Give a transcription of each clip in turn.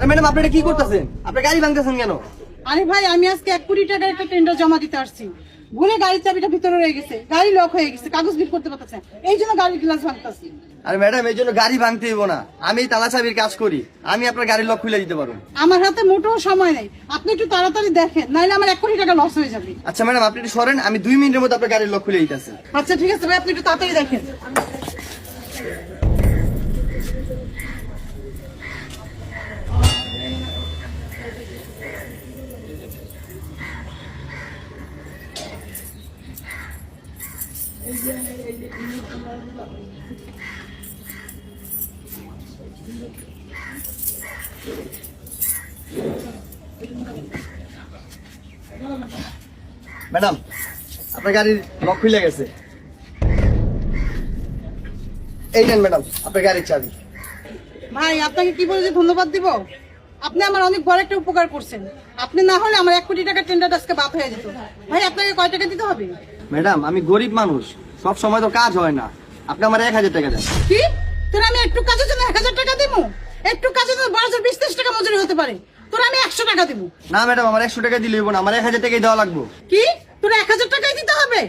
আরে ম্যাডাম আপনি এটা কি করতেছেন? আপনি গাড়ি ভাঙতেছেন কেন? আরে ভাই আমি আজকে এক কোটি টাকার একটা টেন্ডার জমা দিতে আসছি। ভুলে গাড়ির চাবিটা ভিতরে রয়ে গেছে গাড়ি লক হয়ে গেছে কাগজ বিল করতে পারতেছে। এই জন্য গাড়ির গ্লাস ভাঙতেছি। আরে ম্যাডাম এই জন্য গাড়ি ভাঙতে হইব না। আমি তালা চাবির কাজ করি আমি আপনার গাড়ির লক খুলে দিতে পারব। আমার হাতে মোটেও সময় নেই। আপনি একটু তাড়াতাড়ি দেখেন নাহলে আমার এক কোটি টাকা লস হয়ে যাবে। আচ্ছা ম্যাডাম আপনি একটু সরেন আমি দুই মিনিটের মধ্যে আপনার গাড়ির লক খুলে দিতেছি। আচ্ছা ঠিক আছে ভাই আপনি একটু তাড়াতাড়ি দেখেন। ম্যাডাম, আপনার গাড়ির লক খুলে গেছে। এই নেন ম্যাডাম, আপনার গাড়ির চাবি। ভাই, আপনাকে কি বলে যে ধন্যবাদ দিব? আপনি আমার অনেক বড় একটা উপকার করছেন। আপনি না হলে আমার এক কোটি টাকার টেন্ডার আজকে বাদ হয়ে যেত। ভাই, আপনাকে কয় টাকা দিতে হবে? ম্যাডাম আমি গরিব মানুষ। সব সময় তো কাজ হয় না। আপনি আমার এক হাজার টাকা দেন। কি? তোর আমি একটু কাজের জন্য এক হাজার টাকা দিব একটু কাজের জন্য বারো হাজার বিশ ত্রিশ টাকা মজুরি হতে পারে। তোর আমি একশো টাকা দিব না ম্যাডাম আমার একশো টাকা দিলে হইব না। আমার এক হাজার টাকাই দেওয়া লাগবে। কি? তোর এক হাজার টাকাই দিতে হবে?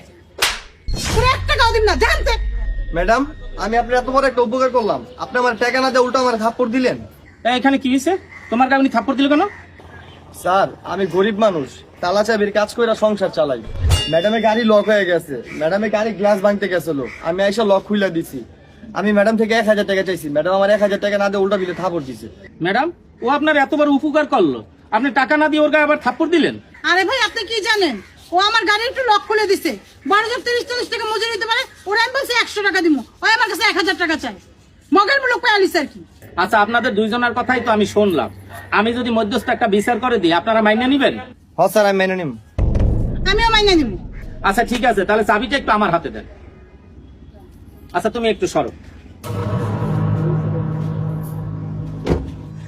তোর এক টাকাও দিব না জানতে ম্যাডাম আমি আপনার এত বড় একটা উপকার করলাম। আপনি আমার টাকা না দিয়ে উল্টো আমার থাপ্পড় দিলেন। এখানে কি হয়েছে তোমার উনি থাপ্পড় দিল কেন? স্যার আমি গরিব মানুষ। তালা চাবির কাজ করে সংসার চালাই। ম্যাডামের গাড়ি লক হয়ে গেছে। ম্যাডামের গাড়ি গ্লাস ভাঙতে গেছিল আমি এসে লক খুলে দিছি। আমি ম্যাডাম থেকে এক হাজার টাকা চাইছি। ম্যাডাম আমার এক হাজার টাকা না দিয়ে উল্টা বিলে থাপড় দিছে। ম্যাডাম ও আপনার এতবার উপকার করল। আপনি টাকা না দিয়ে ওর গায়ে আবার থাপ্পড় দিলেন? আরে ভাই আপনি কি জানেন? ও আমার গাড়ি একটু লক খুলে দিছে। বারো হাজার তিরিশ চল্লিশ টাকা মজুরি দিতে পারে। ওরা আমি বলছি একশো টাকা দিব ওই আমার কাছে এক হাজার টাকা চাই মগের মূলক পায়ালিস আর কি। আচ্ছা আপনাদের দুইজনের কথাই তো আমি শুনলাম। আমি যদি মধ্যস্থ একটা বিচার করে দিই আপনারা মাইনে নিবেন? হ স্যার আমি মেনে নিম। আমিও মাইনে নিব। আচ্ছা ঠিক আছে তাহলে চাবিটা একটু আমার হাতে দেন। আচ্ছা তুমি একটু সরো।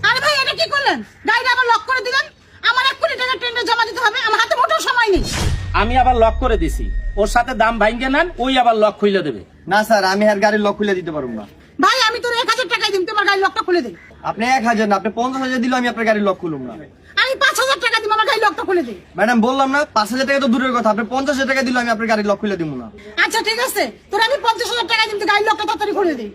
আরে ভাই এটা কি করলেন? গাড়িটা আবার লক করে দিলেন? আমার এক কোটি টাকার টেন্ডার জমা দিতে হবে আমার হাতে মোটেও সময় নেই। আমি আবার লক করে দিছি। ওর সাথে দাম ভাঙ্গে নেন ওই আবার লক খুলে দেবে। না স্যার আমি আর গাড়ির লক খুলে দিতে পারব না। ভাই আমি তোর এক হাজার টাকাই দিম তোমার গাড়ি লকটা খুলে দে। আপনি এক হাজার না আপনি পঞ্চাশ হাজার দিলে আমি আপনার গাড়ির লক খুলুম না। আমি পাঁচ হাজার টাকা দিব গাড়ি লকটা খুলে দে ম্যাডাম বললাম না পাঁচ হাজার টাকা তো দূরের কথা। আপনি পঞ্চাশ হাজার টাকা দিলে আমি আপনার গাড়ির লক খুলে দিব না। আচ্ছা ঠিক আছে। তোর আমি পঞ্চাশ হাজার টাকা দিম তুই লকটা তাড়াতাড়ি খুলে দে।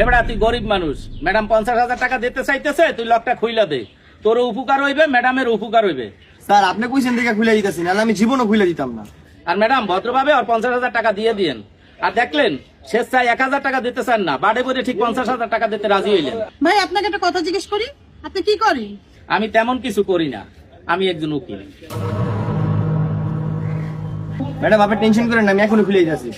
এবার তুই গরিব মানুষ। ম্যাডাম পঞ্চাশ হাজার টাকা দিতে চাইতেছে তুই লকটা খুইলা দে। তোর উপকার হইবে ম্যাডামের উপকার হইবে। স্যার আপনি কইছেন খুলে দিতেছি আমি জীবনও খুলে দিতাম না। আর ম্যাডাম ভদ্রভাবে আর পঞ্চাশ হাজার টাকা দিয়ে দিয়েন। আর দেখলেন শেষ চাই এক হাজার টাকা দিতে চান না। বাড়ে বলে ঠিক পঞ্চাশ হাজার টাকা দিতে রাজি হইলেন। ভাই আপনাকে একটা কথা জিজ্ঞেস করি। আপনি কি করেন? আমি তেমন কিছু করি না। আমি একজন উকিল। ম্যাডাম আপনি টেনশন করেন না আমি এখনও খুলে দিতেছি।